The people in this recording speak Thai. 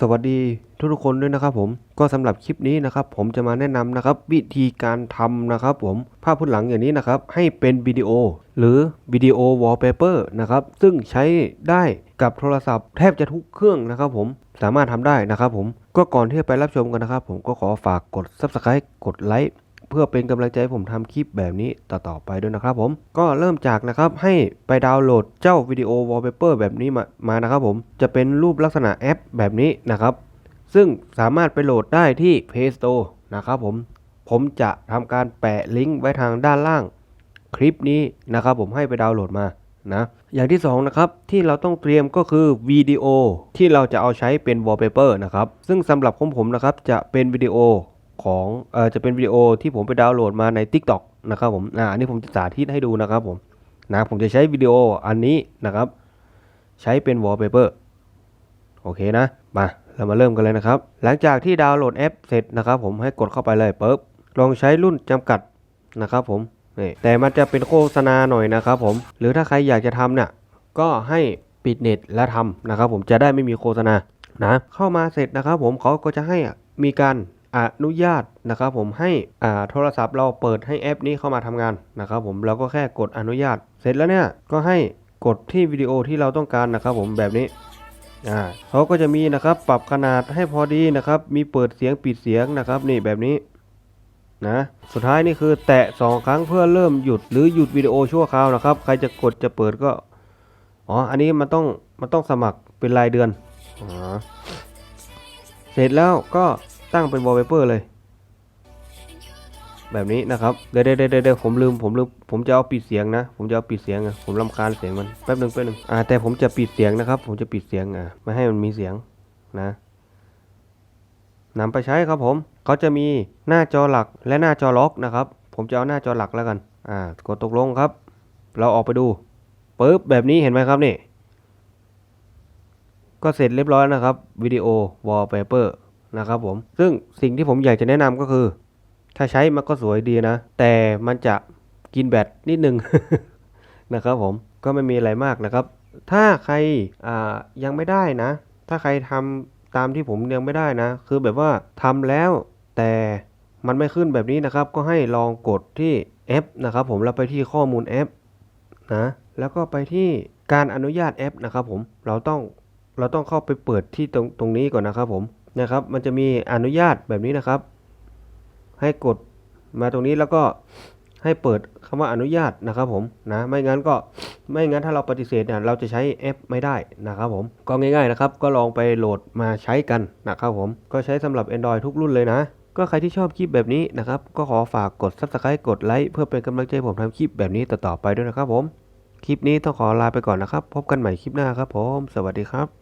สวัสดีทุกทุกคนด้วยนะครับผมก็สำหรับคลิปนี้นะครับผมจะมาแนะนำนะครับวิธีการทำนะครับผมภาพพื้นหลังอย่างนี้นะครับให้เป็นวิดีโอ หรือวิดีโอวอลเปเปอร์นะครับซึ่งใช้ได้กับโทรศัพท์แทบจะทุกเครื่องนะครับผมสามารถทำได้นะครับผมก็ก่อนที่จะไปรับชมกันนะครับผมก็ขอฝากกด Subscribe กดไลค์ เพื่อเป็นกำลังใจให้ผมทำคลิปแบบนี้ต่อๆไปด้วยนะครับผมก็เริ่มจากนะครับให้ไปดาวน์โหลดเจ้าวิดีโอวอลเปเปอร์แบบนี้มามานะครับผมจะเป็นรูปลักษณะแอปแบบนี้นะครับ ซึ่งสามารถไปโหลดได้ที่ Play Store นะครับผมผมจะทำการแปะลิงก์ไว้ทางด้านล่างคลิปนี้นะครับผมให้ไปดาวน์โหลดมานะอย่างที่สองนะครับที่เราต้องเตรียมก็คือวิดีโอที่เราจะเอาใช้เป็นวอลเปเปอร์นะครับซึ่งสำหรับของผมนะครับจะเป็นวิดีโอ ของเออจะเป็นวิดีโอที่ผมไปดาวน์โหลดมาใน TikTok นะครับผมอ่าอันนี้ผมจะสาธิตให้ดูนะครับผมนะผมจะใช้วิดีโออันนี้นะครับ ใช้เป็นวอลเปเปอร์โอเคนะมาเรามาเริ่มกันเลยนะครับ หลังจากที่ดาวน์โหลดแอปเสร็จนะครับผมให้กดเข้าไปเลยปุ๊บลองใช้รุ่นจำกัดนะครับผมนี่แต่มันจะเป็นโฆษณาหน่อยนะครับผม หรือถ้าใครอยากจะทำเนี่ยก็ให้ปิดเน็ตและทำนะครับผมจะได้ไม่มีโฆษณานะเข้ามาเสร็จนะครับผมเขาก็จะให้มีการ อนุญาตนะครับผมให้อ่าโทรศัพท์เราเปิดให้แอปนี้เข้ามาทำงานนะครับผมเราก็แค่กดอนุญาต เสร็จแล้วเนี่ยก็ให้กดที่วิดีโอที่เราต้องการนะครับผมแบบนี้อ่าเขาก็จะมีนะครับปรับขนาดให้พอดีนะครับ มีเปิดเสียงปิดเสียงนะครับ นี่แบบนี้นะสุดท้ายนี่คือแตะสองครั้งเพื่อเริ่มหยุดหรือหยุดวิดีโอชั่วคราวนะครับ ใครจะกดจะเปิดก็อ๋ออันนี้มันต้องมันต้องสมัครเป็นรายเดือนอ๋อเสร็จแล้วก็ ตั้งเป็นวอลเปเปอร์เลย แบบนี้นะครับ เดี๋ยวเดี๋ยวเดี๋ยวผมลืมผมลืมผมจะเอาปิดเสียงนะ ผมจะเอาปิดเสียงอะผมรำคาญเสียงมันแป๊บหนึ่งแป๊บหนึ่งอ่าแต่ผมจะปิดเสียงนะครับ ผมจะปิดเสียงอ่าไม่ให้มันมีเสียงนะนำไปใช้ครับผมเขาจะมีหน้าจอหลักและหน้าจอล็อกนะครับ ผมจะเอาหน้าจอหลักแล้วกัน อ่ากดตกลงครับ เราออกไปดูปึ๊บแบบนี้เห็นไหมครับนี่ ก็เสร็จเรียบร้อยนะครับวิดีโอวอลเปเปอร์ นะครับผม ซึ่งสิ่งที่ผมอยากจะแนะนำก็คือ ถ้าใช้มันก็สวยดีนะ แต่มันจะกินแบตนิดนึงนะครับผมก็ไม่มีอะไรมากนะครับ ถ้าใครยังไม่ได้นะ ถ้าใครทำตามที่ผมยังไม่ได้นะ คือแบบว่าทำแล้วแต่มันไม่ขึ้นแบบนี้นะครับ ก็ให้ลองกดที่แอปนะครับ ผมแล้วไปที่ข้อมูลแอปนะแล้วก็ไปที่การอนุญาตแอปนะครับผมเราต้องเราต้องเข้าไปเปิดที่ตรงตรงนี้ก่อนนะครับผม นะครับ มันจะมีอนุญาตแบบนี้นะครับ ให้กดมาตรงนี้แล้วก็ให้เปิดคำว่าอนุญาตนะครับผมนะไม่งั้นก็ไม่งั้นถ้าเราปฏิเสธเนี่ยเราจะใช้แอปไม่ได้นะครับผมก็ง่ายๆนะครับ ก็ลองไปโหลดมาใช้กันนะครับผมก็ใช้สำหรับ Android ทุกรุ่นเลยนะ ก็ใครที่ชอบคลิปแบบนี้นะครับ ก็ขอฝากกด Subscribe กดไลค์เพื่อเป็นกำลังใจผมทำคลิปแบบนี้ต่อๆไปด้วยนะครับผม คลิปนี้ต้องขอลาไปก่อนนะครับ พบกันใหม่คลิปหน้าครับผม สวัสดีครับ